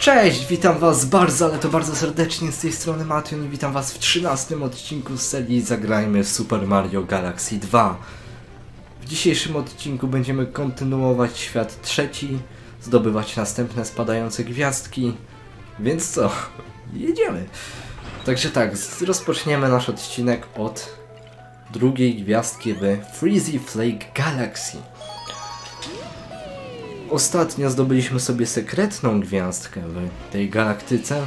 Cześć, witam was bardzo, ale to bardzo serdecznie z tej strony Mation i witam was w 13 odcinku z serii Zagrajmy w Super Mario Galaxy 2. W dzisiejszym odcinku będziemy kontynuować świat trzeci, zdobywać następne spadające gwiazdki, więc co, jedziemy. Także tak, rozpoczniemy nasz odcinek od drugiej gwiazdki w Freezy Flake Galaxy. Ostatnio zdobyliśmy sobie sekretną gwiazdkę w tej galaktyce.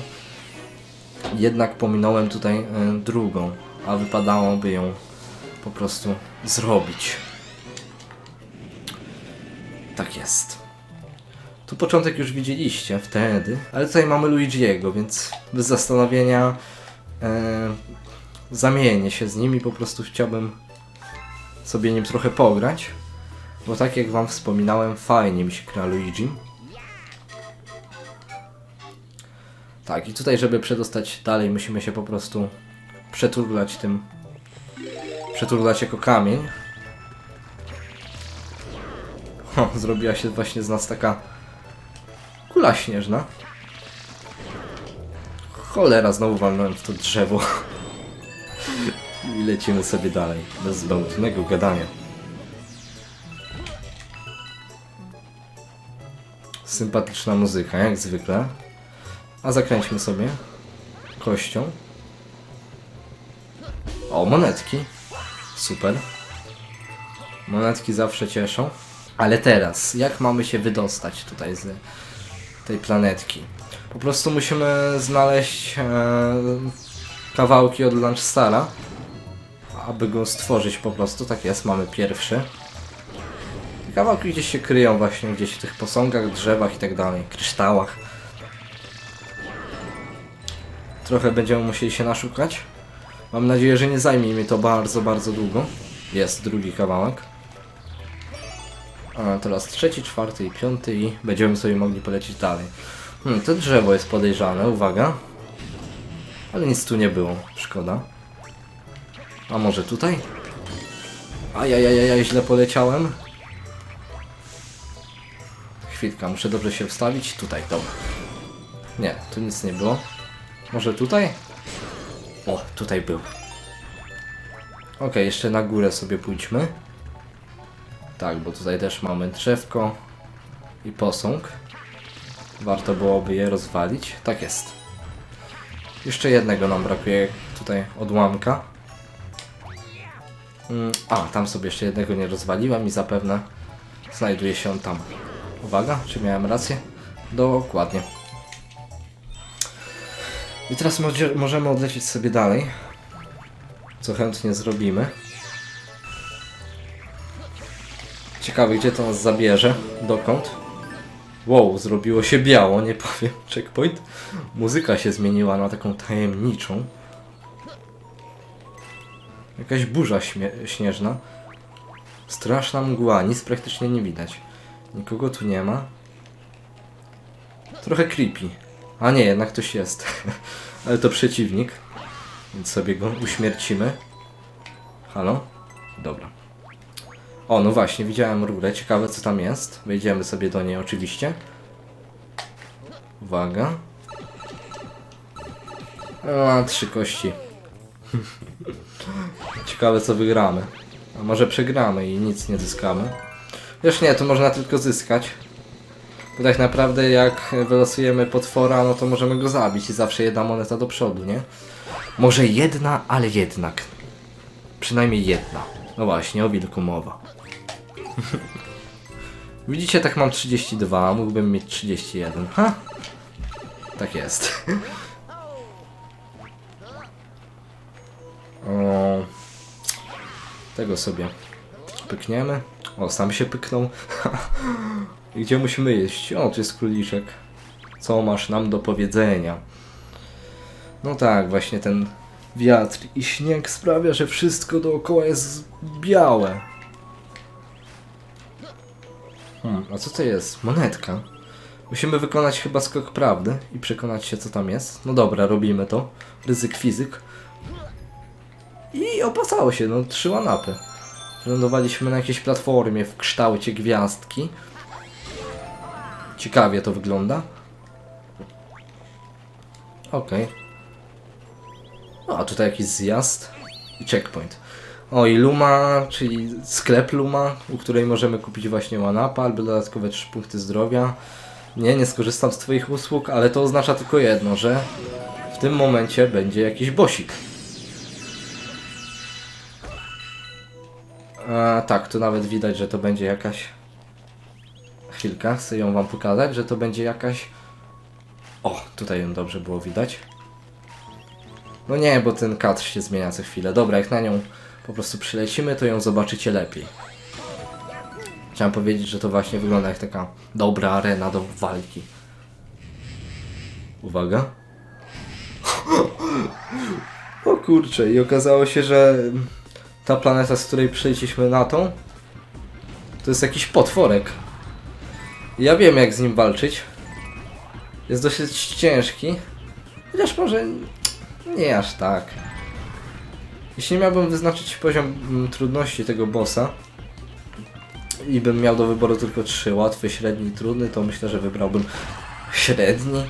Jednak pominąłem tutaj e, drugą, a wypadałoby ją po prostu zrobić. Tak jest. Tu początek już widzieliście wtedy, ale tutaj mamy Luigi'ego, więc bez zastanowienia e, zamienię się z nim i po prostu chciałbym sobie nim trochę pograć. Bo tak jak wam wspominałem, fajnie mi się gra Luigi. Tak, i tutaj, żeby przedostać dalej, musimy się po prostu przeturlać tym. Przeturlać jako kamień. O, zrobiła się właśnie z nas taka kula śnieżna. Cholera, znowu walnąłem w to drzewo. I lecimy sobie dalej, bez zbędnego gadania. Sympatyczna muzyka, jak zwykle. A zakręćmy sobie kością. O, monetki. Super. Monetki zawsze cieszą. Ale teraz, jak mamy się wydostać tutaj z tej planetki? Po prostu musimy znaleźć e, kawałki od Lunchstara, aby go stworzyć po prostu. Tak jest, mamy pierwszy. Kawałki gdzieś się kryją właśnie, gdzieś w tych posągach, drzewach i tak dalej, kryształach. Trochę będziemy musieli się naszukać. Mam nadzieję, że nie zajmie mi to bardzo, bardzo długo. Jest drugi kawałek. A teraz trzeci, czwarty i piąty i będziemy sobie mogli polecieć dalej. Hmm, to drzewo jest podejrzane, uwaga. Ale nic tu nie było, szkoda. A może tutaj? Ajajajaj, źle poleciałem. Chwilka, muszę dobrze się wstawić. Tutaj, dobra. Nie, tu nic nie było. Może tutaj? O, tutaj był. Ok, jeszcze na górę sobie pójdźmy. Tak, bo tutaj też mamy drzewko i posąg. Warto byłoby je rozwalić. Tak jest. Jeszcze jednego nam brakuje tutaj odłamka. Mm, A, tam sobie jeszcze jednego nie rozwaliłem i zapewne znajduje się on tam. Uwaga, czy miałem rację? Dokładnie. I teraz możemy odlecieć sobie dalej. Co chętnie zrobimy. Ciekawe, gdzie to nas zabierze. Dokąd? Wow, zrobiło się biało, nie powiem. Checkpoint. Muzyka się zmieniła na taką tajemniczą. Jakaś burza śnieżna. Straszna mgła, nic praktycznie nie widać. Nikogo tu nie ma. Trochę creepy. A nie, jednak ktoś jest. Ale to przeciwnik. Więc sobie go uśmiercimy. Halo? Dobra. O, no właśnie, widziałem rurę. Ciekawe co tam jest. Wejdziemy sobie do niej oczywiście. Uwaga. A, trzy kości. Ciekawe co wygramy. A może przegramy i nic nie zyskamy. Wiesz nie, to można tylko zyskać. Bo tak naprawdę jak wylosujemy potwora, no to możemy go zabić i zawsze jedna moneta do przodu, nie? Może jedna, ale jednak. Przynajmniej jedna. No właśnie, o wilku mowa. Widzicie, tak mam 32, mógłbym mieć 31. Ha? Tak jest. O, tego sobie pykniemy. O, sam się pyknął. Gdzie musimy jeść? O, tu jest króliczek. Co masz nam do powiedzenia? No tak, właśnie ten wiatr i śnieg sprawia, że wszystko dookoła jest białe. Hmm, a co to jest? Monetka. Musimy wykonać chyba skok prawdy i przekonać się, co tam jest. No dobra, robimy to. Ryzyk fizyk. I opasało się, no trzy łanapy. Lądowaliśmy na jakiejś platformie w kształcie gwiazdki. Ciekawie to wygląda. Okej. No, a tutaj jakiś zjazd i checkpoint. O, i Luma, czyli sklep Luma, u której możemy kupić właśnie one-upa albo dodatkowe 3 punkty zdrowia. Nie, nie skorzystam z Twoich usług, ale to oznacza tylko jedno, że w tym momencie będzie jakiś bosik. A, tak, tu nawet widać, że to będzie jakaś... Chwilka, chcę ją wam pokazać, że to będzie jakaś... O, tutaj ją dobrze było widać. No nie, bo ten kadr się zmienia co chwilę. Dobra, jak na nią po prostu przylecimy, to ją zobaczycie lepiej. Chciałem powiedzieć, że to właśnie wygląda jak taka dobra arena do walki. Uwaga. O kurczę, i okazało się, że ta planeta, z której przyleciliśmy na tą, to jest jakiś potworek. Ja wiem jak z nim walczyć. Jest dosyć ciężki. Chociaż może nie aż tak. Jeśli miałbym wyznaczyć poziom mm, trudności tego bossa i bym miał do wyboru tylko trzy, łatwy, średni i trudny, to myślę, że wybrałbym średni.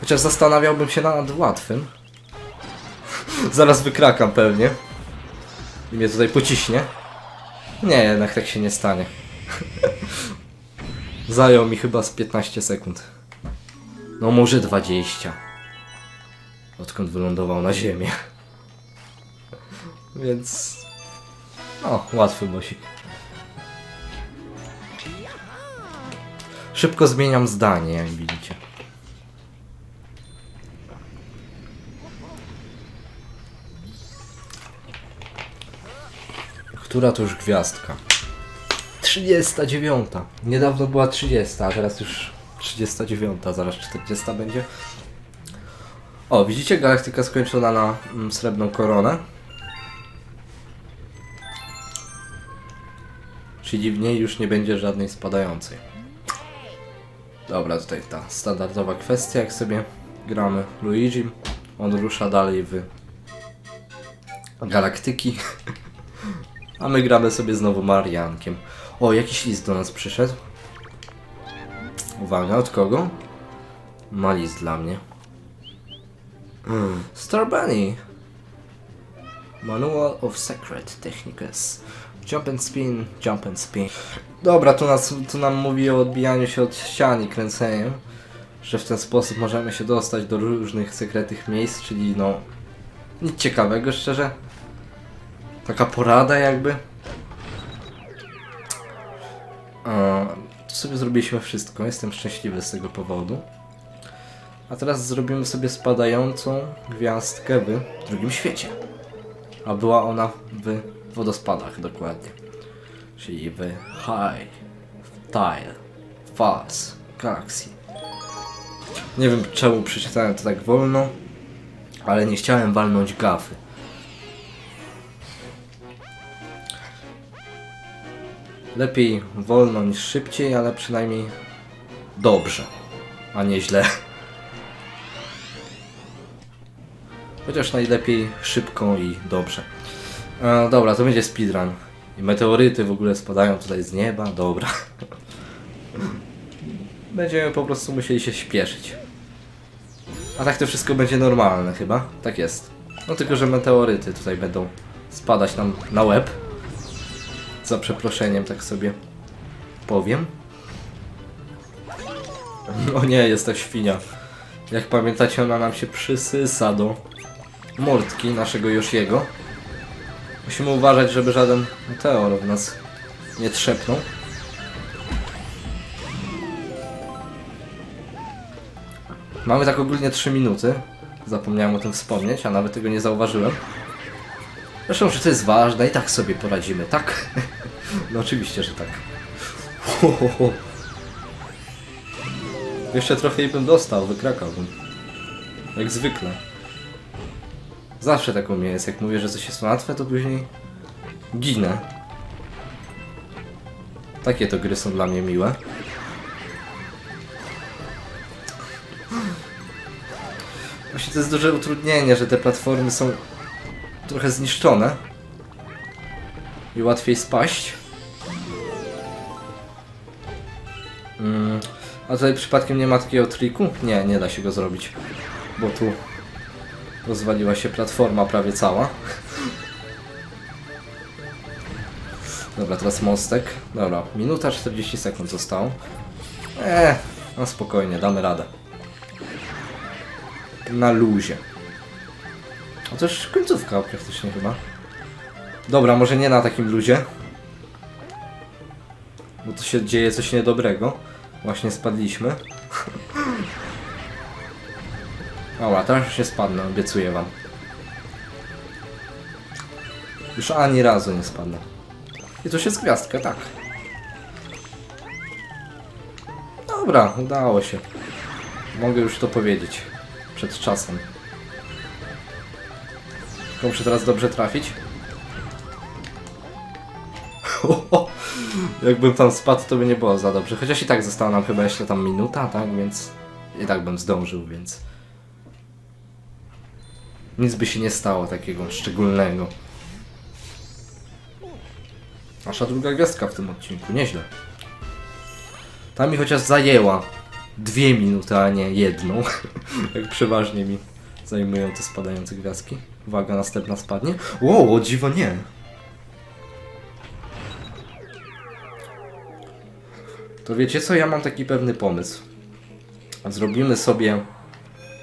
Chociaż zastanawiałbym się nad łatwym. Zaraz wykrakam pewnie. I mnie tutaj pociśnie. Nie, jednak tak się nie stanie. Zajął mi chyba z 15 sekund. No może 20. Odkąd wylądował na ziemię. Więc... No, łatwy bosik. Szybko zmieniam zdanie, jak widzicie. Która to już gwiazdka? 39. Niedawno była 30, a teraz już 39, zaraz 40 będzie. O, widzicie galaktyka skończona na mm, srebrną koronę? Czyli w niej już nie będzie żadnej spadającej. Dobra, tutaj ta standardowa kwestia, jak sobie gramy Luigi. On rusza dalej w galaktyki. A my gramy sobie znowu Mariankiem. O, jakiś list do nas przyszedł. Uwaga, od kogo? Ma list dla mnie. Mm. Star Bunny. Manual of Secret Techniques. Jump and spin, jump and spin. Dobra, tu, nas, tu nam mówi o odbijaniu się od ścian i kręceniu. Że w ten sposób możemy się dostać do różnych sekretnych miejsc, czyli no... Nic ciekawego, szczerze. Taka porada jakby. Tu sobie zrobiliśmy wszystko, jestem szczęśliwy z tego powodu. A teraz zrobimy sobie spadającą gwiazdkę w drugim świecie. A była ona w wodospadach dokładnie. Czyli w High, Tile, Falls, Galaxy. Nie wiem czemu przeczytałem to tak wolno, ale nie chciałem walnąć gafy. Lepiej wolno niż szybciej, ale przynajmniej dobrze, a nie źle. Chociaż najlepiej szybko i dobrze. E, dobra, to będzie speedrun. I meteoryty w ogóle spadają tutaj z nieba. Dobra. Będziemy po prostu musieli się śpieszyć. A tak to wszystko będzie normalne chyba. Tak jest. No tylko, że meteoryty tutaj będą spadać nam na łeb. Za przeproszeniem, tak sobie powiem. O nie, jest ta świnia. Jak pamiętacie, ona nam się przysysa do mordki naszego Yoshiego. Musimy uważać, żeby żaden meteor w nas nie trzepnął. Mamy tak ogólnie 3 minuty. Zapomniałem o tym wspomnieć, a nawet tego nie zauważyłem. Zresztą, że to jest ważne i tak sobie poradzimy, tak? No oczywiście, że tak. Ho, ho, ho. Jeszcze trochę i bym dostał, wykrakałbym. Jak zwykle. Zawsze tak u mnie jest, jak mówię, że coś jest łatwe, to później ginę. Takie to gry są dla mnie miłe. Właśnie to jest duże utrudnienie, że te platformy są trochę zniszczone i łatwiej spaść. Mm, a tutaj przypadkiem nie ma takiego triku? Nie, nie da się go zrobić. Bo tu rozwaliła się platforma prawie cała. Dobra, teraz mostek. Dobra, minuta 40 sekund zostało. Eee, no spokojnie, damy radę. Na luzie. A to już końcówka praktycznie chyba. Dobra, może nie na takim luzie. Bo tu się dzieje coś niedobrego. Właśnie spadliśmy. Dobra, teraz już nie spadnę, obiecuję wam. Już ani razu nie spadnę. I to się jest gwiazdka, tak. Dobra, udało się. Mogę już to powiedzieć. Przed czasem. Tylko muszę teraz dobrze trafić. Jakbym tam spadł, to by nie było za dobrze. Chociaż i tak została nam chyba jeszcze tam minuta, tak? Więc i tak bym zdążył, więc... Nic by się nie stało takiego szczególnego. Nasza druga gwiazdka w tym odcinku, nieźle. Ta mi chociaż zajęła dwie minuty, a nie jedną. Jak przeważnie mi zajmują te spadające gwiazdki. Uwaga, następna spadnie. Wow, dziwo nie. To wiecie co, ja mam taki pewny pomysł. Zrobimy sobie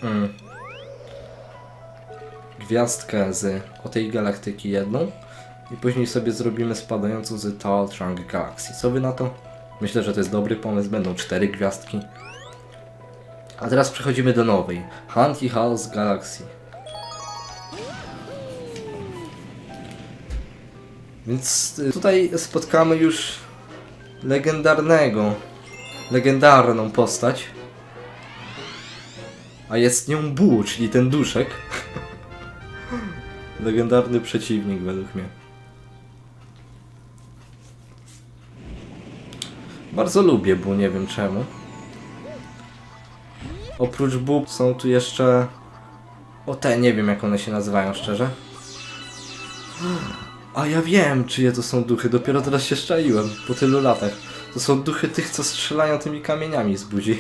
mm, gwiazdkę z o tej galaktyki jedną i później sobie zrobimy spadającą z Tall Trunk Galaxy. Co wy na to? Myślę, że to jest dobry pomysł, będą cztery gwiazdki. A teraz przechodzimy do nowej. Hunty House Galaxy. Więc y, tutaj spotkamy już legendarnego, legendarną postać. A jest nią Bu, czyli ten duszek. Legendarny przeciwnik według mnie. Bardzo lubię Bu, nie wiem czemu. Oprócz Bu są tu jeszcze... O te, nie wiem jak one się nazywają szczerze. A ja wiem, czyje to są duchy, dopiero teraz się szczaiłem, po tylu latach. To są duchy tych, co strzelają tymi kamieniami z buzi.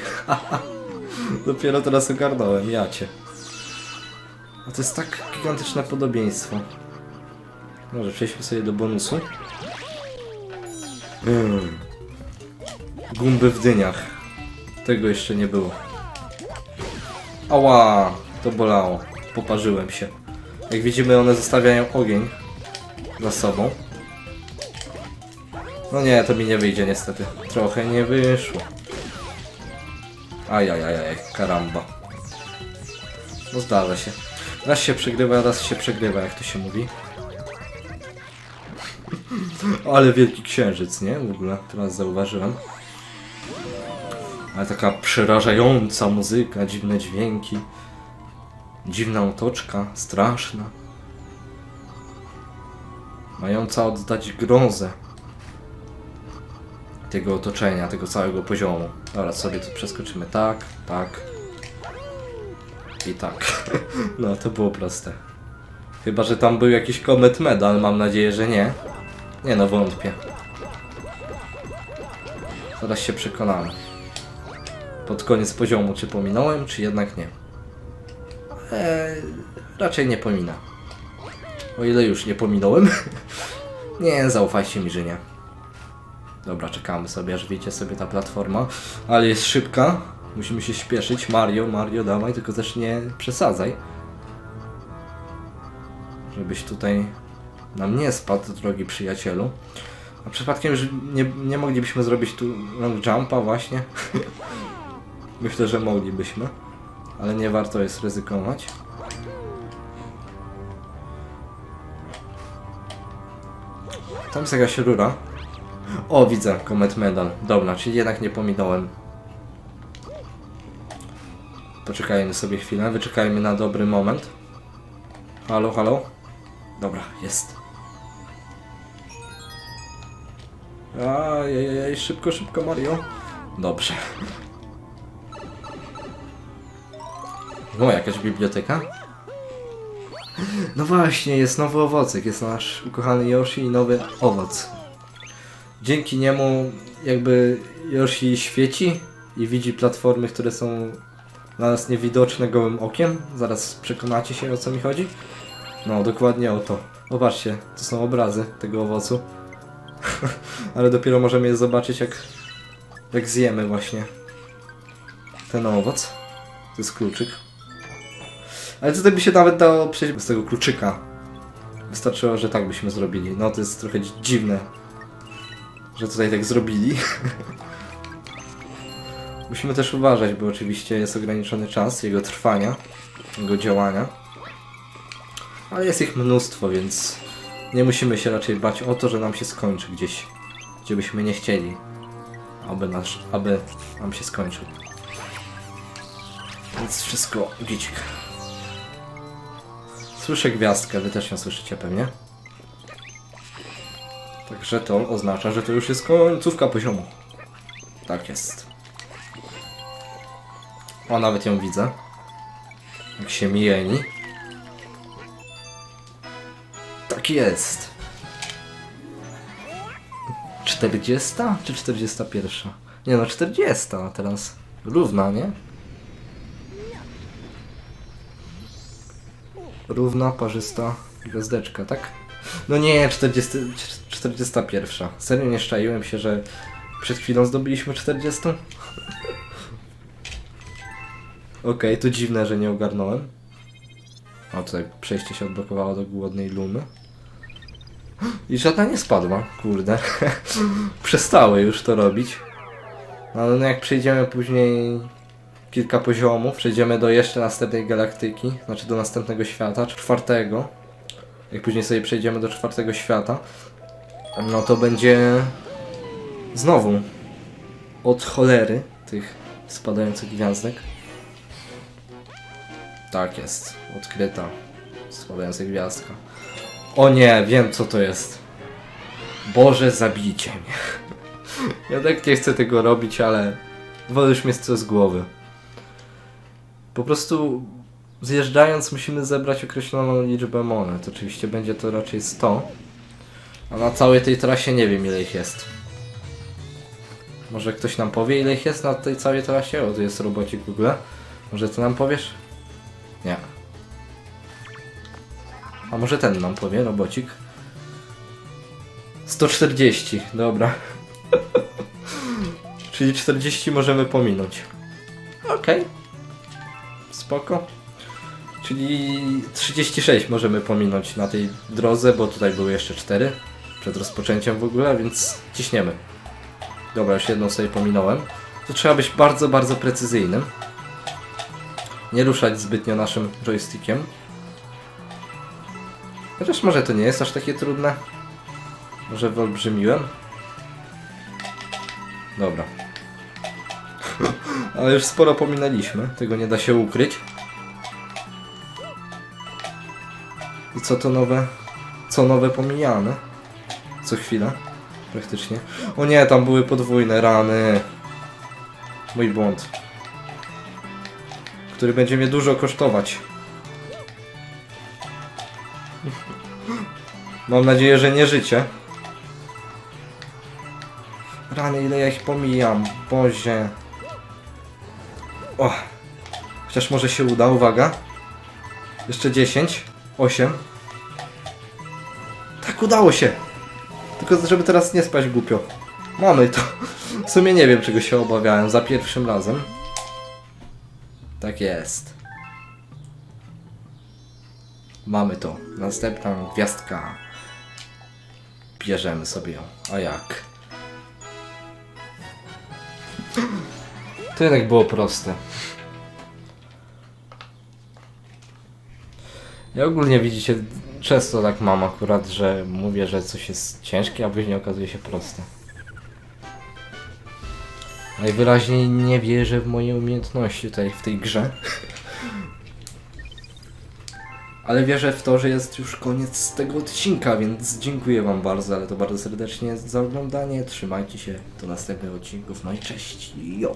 dopiero teraz ogarnąłem, ja cię. A to jest tak gigantyczne podobieństwo. Może przejdźmy sobie do bonusu. Mm. Gumby w dyniach. Tego jeszcze nie było. Ała, to bolało. Poparzyłem się. Jak widzimy, one zostawiają ogień za sobą. No nie, to mi nie wyjdzie niestety. Trochę nie wyszło. Ajajajaj, karamba. No zdarza się. Raz się przegrywa, raz się przegrywa, jak to się mówi. Ale wielki księżyc, nie? W ogóle, teraz zauważyłem. Ale taka przerażająca muzyka, dziwne dźwięki. Dziwna otoczka, straszna. Mająca oddać grozę tego otoczenia, tego całego poziomu. Dobra, sobie tu przeskoczymy tak, tak i tak. No, to było proste. Chyba, że tam był jakiś komet medal, mam nadzieję, że nie. Nie no, wątpię. Zaraz się przekonamy. Pod koniec poziomu, czy pominąłem, czy jednak nie. Eee, raczej nie pomina. O ile już nie pominąłem. nie, zaufajcie mi, że nie. Dobra, czekamy sobie, aż wiecie sobie ta platforma. Ale jest szybka. Musimy się śpieszyć. Mario, Mario, dawaj, tylko też nie przesadzaj. Żebyś tutaj nam nie spadł, drogi przyjacielu. A przypadkiem, że nie, nie moglibyśmy zrobić tu long jumpa właśnie. Myślę, że moglibyśmy. Ale nie warto jest ryzykować. Tam jest jakaś rura. O, widzę, Comet Medal. Dobra, czyli jednak nie pominąłem. Poczekajmy sobie chwilę, wyczekajmy na dobry moment. Halo, halo? Dobra, jest. Ajajaj, szybko, szybko Mario. Dobrze. No, jakaś biblioteka? No właśnie, jest nowy owocek, jest nasz ukochany Yoshi i nowy owoc. Dzięki niemu jakby Yoshi świeci, i widzi platformy, które są dla nas niewidoczne gołym okiem. Zaraz przekonacie się o co mi chodzi. No, dokładnie o to. Popatrzcie, to są obrazy tego owocu. Ale dopiero możemy je zobaczyć jak, jak zjemy właśnie ten owoc. To jest kluczyk. Ale tutaj by się nawet dało przejść bez tego kluczyka. Wystarczyło, że tak byśmy zrobili. No to jest trochę dzi- dziwne, że tutaj tak zrobili. Musimy też uważać, bo oczywiście jest ograniczony czas jego trwania, jego działania. Ale jest ich mnóstwo, więc nie musimy się raczej bać o to, że nam się skończy gdzieś, gdzie byśmy nie chcieli, aby, nasz, aby nam się skończył. Więc wszystko gicik. Słyszę gwiazdkę, wy też ją słyszycie pewnie. Także to oznacza, że to już jest końcówka poziomu. Tak jest. O, nawet ją widzę. Jak się mieni. Tak jest. 40 czy 41? Nie no, 40 teraz. Równa, nie? Równa, parzysta gwiazdeczka, tak? No nie, 40, 41. Serio nie szczaiłem się, że przed chwilą zdobyliśmy 40? Okej, to dziwne, że nie ogarnąłem. O, tutaj przejście się odblokowało do głodnej lumy. I żadna nie spadła, kurde. Przestały już to robić. No, no jak przejdziemy później kilka poziomów, przejdziemy do jeszcze następnej galaktyki, znaczy do następnego świata, czwartego. Jak później sobie przejdziemy do czwartego świata, no to będzie znowu od cholery tych spadających gwiazdek. Tak jest, odkryta spadająca gwiazdka. O nie, wiem co to jest. Boże, zabijcie mnie. Ja tak nie chcę tego robić, ale wolę już mieć co z głowy. Po prostu zjeżdżając musimy zebrać określoną liczbę monet. Oczywiście będzie to raczej 100. A na całej tej trasie nie wiem ile ich jest. Może ktoś nam powie ile ich jest na tej całej trasie? O, tu jest robocik w ogóle. Może ty nam powiesz? Nie. A może ten nam powie, robocik? 140, dobra. Czyli 40 możemy pominąć. Okej. Spoko. Czyli 36 możemy pominąć na tej drodze, bo tutaj były jeszcze 4 przed rozpoczęciem w ogóle, więc ciśniemy. Dobra, już jedną sobie pominąłem. To trzeba być bardzo, bardzo precyzyjnym. Nie ruszać zbytnio naszym joystickiem. Chociaż może to nie jest aż takie trudne. Może wyolbrzymiłem. Dobra. Ale już sporo pominęliśmy, tego nie da się ukryć. I co to nowe? Co nowe pomijane? Co chwilę, praktycznie. O nie, tam były podwójne rany. Mój błąd. Który będzie mnie dużo kosztować. Mam nadzieję, że nie życie. Rany, ile ja ich pomijam. Bozie. O. Chociaż może się uda, uwaga. Jeszcze 10. 8. Tak, udało się. Tylko żeby teraz nie spać głupio. Mamy to. W sumie nie wiem, czego się obawiałem za pierwszym razem. Tak jest. Mamy to. Następna gwiazdka. Bierzemy sobie ją. A jak? To jednak było proste. Ja ogólnie widzicie, często tak mam akurat, że mówię, że coś jest ciężkie, a później okazuje się proste. Najwyraźniej nie wierzę w moje umiejętności tutaj w tej grze. Ale wierzę w to, że jest już koniec tego odcinka, więc dziękuję Wam bardzo, ale to bardzo serdecznie za oglądanie. Trzymajcie się do następnych odcinków. No i cześć. Jo.